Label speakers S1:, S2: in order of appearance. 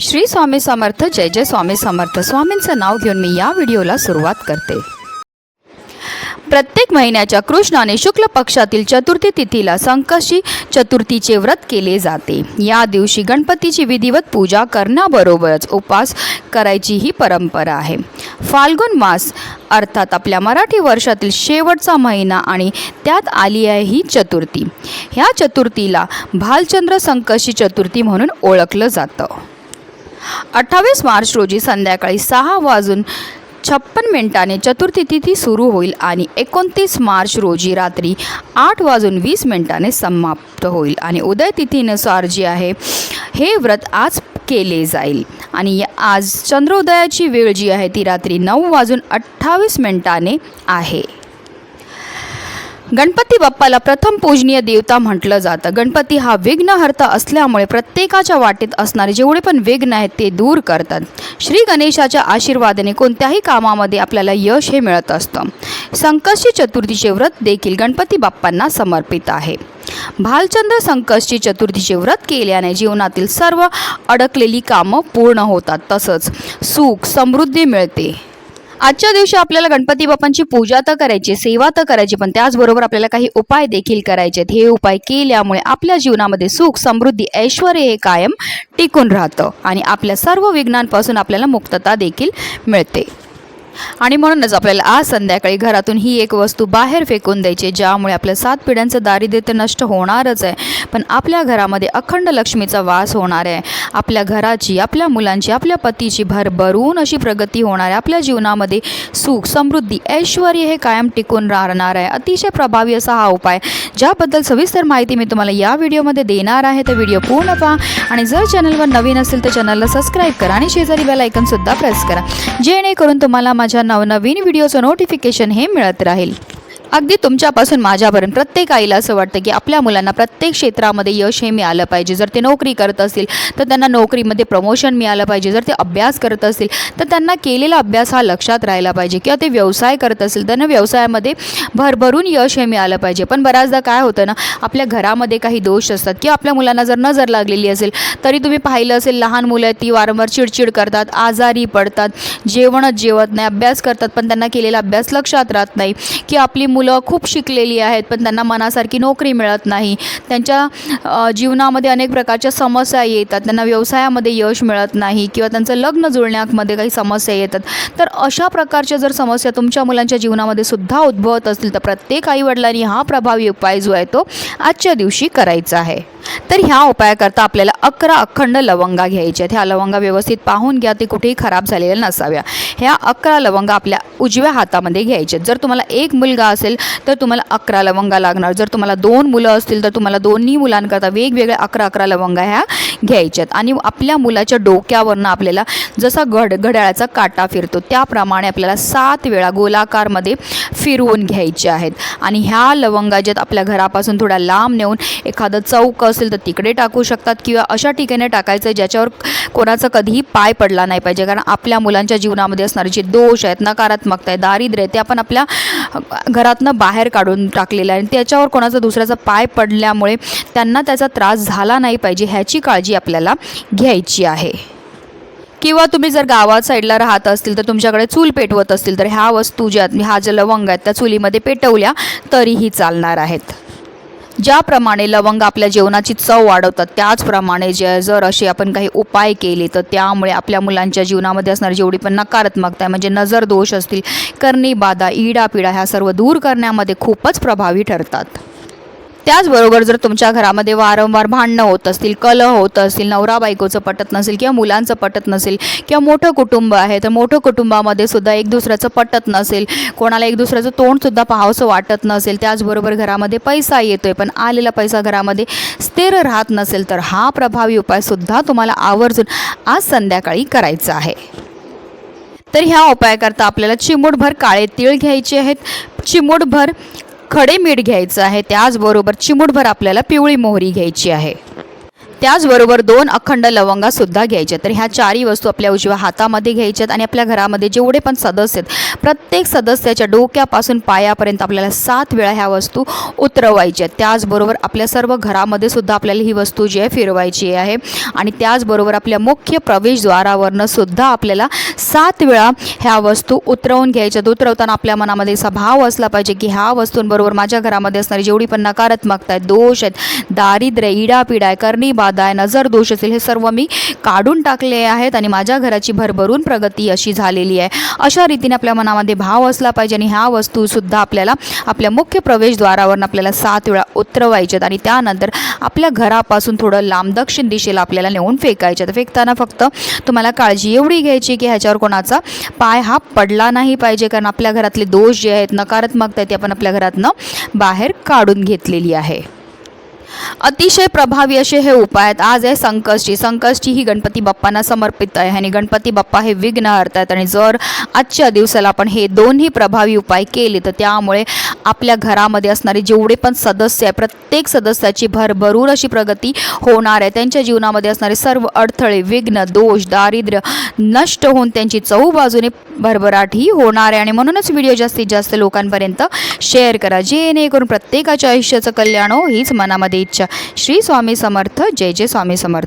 S1: श्री स्वामी समर्थ जय जय स्वामी समर्थ. स्वामींचं नाव घेऊन मी या व्हिडिओला सुरुवात करते. प्रत्येक महिन्याच्या कृष्णाने शुक्ल पक्षातील चतुर्थी तिथीला संकशी चतुर्थीचे व्रत केले जाते. या दिवशी गणपतीची विधिवत पूजा करण्याबरोबरच उपास करायची ही परंपरा आहे. फाल्गुन मास अर्थात आपल्या मराठी वर्षातील शेवटचा महिना आणि त्यात आली आहे ही चतुर्थी. ह्या चतुर्थीला भालचंद्र संकशी चतुर्थी म्हणून ओळखलं जातं. अठ्ठावीस मार्च रोजी संध्याकाळी सहा वाजून छप्पन मिनिटाने चतुर्थी तिथी सुरू होईल आणि एकोणतीस मार्च रोजी रात्री आठ वाजून वीस मिनिटाने समाप्त होईल. आणि उदय तिथीनुसार जी आहे हे व्रत आज केले जाईल. आणि या- आज चंद्रोदयाची वेळ जी आहे ती रात्री नऊ वाजून अठ्ठावीस मिनिटाने आहे. गणपती बाप्पाला प्रथम पूजनीय देवता म्हटलं जातं. गणपती हा विघ्नहर्ता असल्यामुळे प्रत्येकाच्या वाटेत असणारे जेवढे पण विघ्न आहेत ते दूर करतात. श्री गणेशाच्या आशीर्वादाने कोणत्याही कामामध्ये आपल्याला यश हे मिळत असतं. संकष्टी चतुर्थीचे व्रत देखील गणपती बाप्पांना समर्पित आहे. भालचंद्र संकष्टी चतुर्थीचे व्रत केल्याने जीवनातील सर्व अडकलेली कामं पूर्ण होतात. तसंच सुख समृद्धी मिळते. आजच्या दिवशी आपल्याला गणपती बाप्पांची पूजा तर करायची सेवा तर करायची पण त्याचबरोबर आपल्याला काही उपाय देखील करायचे आहेत. हे उपाय केल्यामुळे आपल्या जीवनामध्ये सुख समृद्धी ऐश्वर हे कायम टिकून राहतं आणि आपल्या सर्व विघ्नांपासून आपल्याला मुक्तता देखील मिळते. आणि म्हणूनच आपल्याला आज संध्याकाळी घरातून ही एक वस्तू बाहेर फेकून द्यायची ज्यामुळे आपल्या सात पिढ्यांचं दारिद्र्य तर नष्ट होणारच आहे. पण आपल्या घरामध्ये अखंड लक्ष्मीचा वास होणार आहे. आपल्या घराची आपल्या मुलांची आपल्या पतीची भरभरून अशी प्रगती होणार आहे. आपल्या जीवनामध्ये सुख समृद्धी ऐश्वर हे कायम टिकून राहणार आहे. अतिशय प्रभावी असा हा उपाय ज्याबद्दल सविस्तर माहिती मी तुम्हाला या व्हिडिओमध्ये देणार आहे. तर व्हिडिओ पूर्ण पहा आणि जर चॅनलवर नवीन असेल तर चॅनलला सबस्क्राईब करा आणि शेजारी बेल आयकनसुद्धा प्रेस करा. जेणेकरून तुम्हाला माझ्या नवनवीन व्हिडिओचं नोटिफिकेशन हे मिळत राहील. अगदी तुमच्यापासून माझ्यापर्यंत प्रत्येक आईला असं वाटतं की आपल्या मुलांना प्रत्येक क्षेत्रामध्ये यश हे मिळालं पाहिजे. जर ते नोकरी करत असतील तर त्यांना नोकरीमध्ये प्रमोशन मिळालं पाहिजे. जर ते अभ्यास करत असतील तर त्यांना केलेला अभ्यास हा लक्षात राहिला पाहिजे. किंवा ते व्यवसाय करत असतील त्यांना व्यवसायामध्ये भरभरून यश हे मिळालं पाहिजे. पण बऱ्याचदा काय होतं ना आपल्या घरामध्ये काही दोष असतात किंवा आपल्या मुलांना जर नजर लागलेली असेल तरी तुम्ही पाहिलं असेल लहान मुलं आहेत ती वारंवार चिडचिड करतात आजारी पडतात जेवणच जेवत नाही अभ्यास करतात पण त्यांना केलेला अभ्यास लक्षात राहत नाही. की आपली मुलं खूप शिकलेली आहेत पण त्यांना मनासारखी नोकरी मिळत नाही. त्यांच्या जीवनामध्ये अनेक प्रकारच्या समस्या येतात. त्यांना व्यवसायामध्ये यश मिळत नाही किंवा त्यांचं लग्न जुळण्यामध्ये काही समस्या येतात. तर अशा प्रकारच्या जर समस्या तुमच्या मुलांच्या जीवनामध्ये सुद्धा उद्भवत असतील तर प्रत्येक आईवडिलांनी हा प्रभावी उपाय जो आहे तो आजच्या दिवशी करायचा आहे. तर ह्या उपायाकरता आपल्याला अकरा अखंड लवंगा घ्यायच्या ह्या लवंगा व्यवस्थित पाहून घ्या ते कुठेही खराब झालेल्या नसाव्या. ह्या अकरा लवंगा आपल्या उजव्या हातामध्ये घ्यायच्या जर तुम्हाला एक मुलगा असेल तर तुम्हाला अकरा लवंगा लागणार. जर तुम्हाला दोन मुलं असतील तर तुम्हाला दोन्ही मुलांकरता वेगवेगळ्या अकरा अकरा लवंगा ह्या घ्यायच्यात आणि आपल्या मुलाच्या डोक्यावरनं आपल्याला जसा घड घड्याळाचा काटा फिरतो त्याप्रमाणे आपल्याला सात वेळा गोलाकारमध्ये फिरवून घ्यायचे आहेत. आणि ह्या लवंगा ज्यात आपल्या घरापासून थोड्या लांब नेऊन एखादं चौकस असेल तर तिकडे टाकू शकतात किंवा अशा ठिकाणी टाकायचं ज्याच्यावर कोणाचा कधीही पाय पडला नाही पाहिजे. कारण आपल्या मुलांच्या जीवनामध्ये असणारे जे दोष आहेत नकारात्मकता आहे दारिद्र्य आहे ते आपण आपल्या घरातनं बाहेर काढून टाकलेलं आहे. आणि त्याच्यावर कोणाचा दुसऱ्याचा पाय पडल्यामुळे त्यांना त्याचा त्रास झाला नाही पाहिजे ह्याची काळजी आपल्याला घ्यायची आहे. किंवा तुम्ही जर गावात साईडला राहत असतील तर तुमच्याकडे चूल पेटवत असतील तर ह्या वस्तू ज्या ह्या ज्या लवंग आहेत त्या चुलीमध्ये पेटवल्या तरीही चालणार आहेत. ज्याप्रमाणे लवंग आपल्या जेवणाची चव वाढवतात त्याचप्रमाणे जे जर असे आपण काही उपाय केले तर त्यामुळे आपल्या मुलांच्या जीवनामध्ये असणारी जेवढी पण नकारात्मकता आहे म्हणजे नजर दोष असतील करणी बाधा इडापिडा ह्या सर्व दूर करण्यामध्ये खूपच प्रभावी ठरतात. त्याचबरोबर जर तुमच्या घरामध्ये वारंवार भांडणं होत असतील कलह होत असतील नवरा बायकोचं पटत नसेल किंवा मुलांचं पटत नसेल किंवा मोठं कुटुंब आहे तर मोठं कुटुंबामध्ये सुद्धा एक दुसऱ्याचं पटत नसेल कोणाला एक दुसऱ्याचं तोंडसुद्धा पाहावंसं वाटत नसेल त्याचबरोबर घरामध्ये पैसा येतोय पण आलेला पैसा घरामध्ये स्थिर राहत नसेल तर हा प्रभावी उपायसुद्धा तुम्हाला आवर्जून आज संध्याकाळी करायचा आहे. तर ह्या उपायाकरता आपल्याला चिमूटभर काळे तीळ घ्यायचे आहेत. चिमूटभर खडे मीठ घ्यायचं आहे. त्याचबरोबर चिमूटभर आपल्याला पिवळी मोहरी घ्यायची आहे. त्याचबरोबर दोन अखंड लवंगा सुद्धा घ्यायच्या तर ह्या चारही वस्तू आपल्या उजव्या हातामध्ये घ्यायच्यात आणि आपल्या घरामध्ये जेवढे पण सदस्य आहेत प्रत्येक सदस्याच्या डोक्यापासून पायापर्यंत आपल्याला सात वेळा ह्या वस्तू उतरवायच्या आहेत. त्याचबरोबर आपल्या सर्व घरामध्ये सुद्धा आपल्याला ही वस्तू जी आहे फिरवायची आहे आणि त्याचबरोबर आपल्या मुख्य प्रवेशद्वारावरनं सुद्धा आपल्याला सात वेळा ह्या वस्तू उतरवून घ्यायच्यात उतरवताना आपल्या मनामध्ये असा भाव असला पाहिजे की ह्या वस्तूंबरोबर माझ्या घरामध्ये असणारी जेवढी पण नकारात्मकता आहे दोष आहेत दारिद्र्य इडापिडा आहे करणी बा आहे नजर दोष असेल हे सर्व मी काढून टाकले आहेत आणि माझ्या घराची भरभरून प्रगती अशी झालेली आहे. अशा रीतीने आपल्या मनामध्ये भाव असला पाहिजे आणि ह्या वस्तूसुद्धा आपल्याला आपल्या मुख्य प्रवेशद्वारावरून आपल्याला सात वेळा उतरवायच्यात आणि त्यानंतर आपल्या घरापासून थोडं लांब दक्षिण दिशेला आपल्याला नेऊन फेकायच्यात तर फेकताना फक्त तुम्हाला काळजी एवढी घ्यायची की ह्याच्यावर कोणाचा पाय हा पडला नाही पाहिजे कारण आपल्या घरातले दोष जे आहेत नकारात्मकता आहे ती आपण आपल्या घरातनं बाहेर काढून घेतलेली आहे. अतिशय प्रभावी असे हे उपाय आहेत. आज आहे संकष्टी. संकष्टी ही गणपती बाप्पांना समर्पित आहे. आणि गणपती बाप्पा हे विघ्न हरतात. आणि जर आजच्या दिवसाला आपण हे दोन्ही प्रभावी उपाय केले तर त्यामुळे आपल्या घरामध्ये असणारे जेवढे पण सदस्य आहे प्रत्येक सदस्याची भरभरून अशी प्रगती होणार आहे. त्यांच्या जीवनामध्ये असणारे सर्व अडथळे विघ्न दोष दारिद्र्य नष्ट होऊन त्यांची चहूबाजूने भरभराट ही होणार आहे. आणि म्हणूनच व्हिडिओ जास्तीत जास्त लोकांपर्यंत शेअर करा. जेणेकरून प्रत्येकाच्या आयुष्याचं कल्याण हो हीच मनामध्ये शुभेच्छा. श्री स्वामी समर्थ. जय जय स्वामी समर्थ.